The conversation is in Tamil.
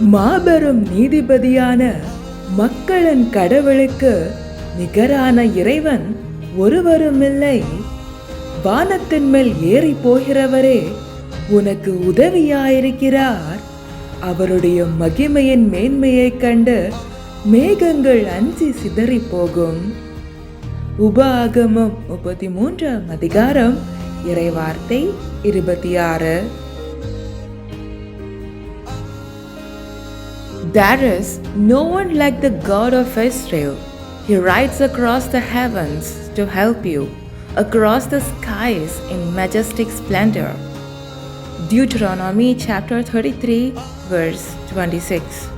மாபெரும் நீதிபதியான மக்களின் கடவுளுக்கு நிகரான இறைவன் ஒருவருமில்லை. வானத்தின் மேல் ஏறி போகிறவரே உனக்கு உதவியாயிருக்கிறார். அவருடைய மகிமையின் மேன்மையைக் கண்டு மேகங்கள் அஞ்சி சிதறி போகும். உபாகமம் முப்பத்தி மூன்றாம் அதிகாரம் இறைவார்த்தை இருபத்தி ஆறு. There is no one like the God of Israel. He rides across the heavens to help you, across the skies in majestic splendor. Deuteronomy chapter 33, verse 26.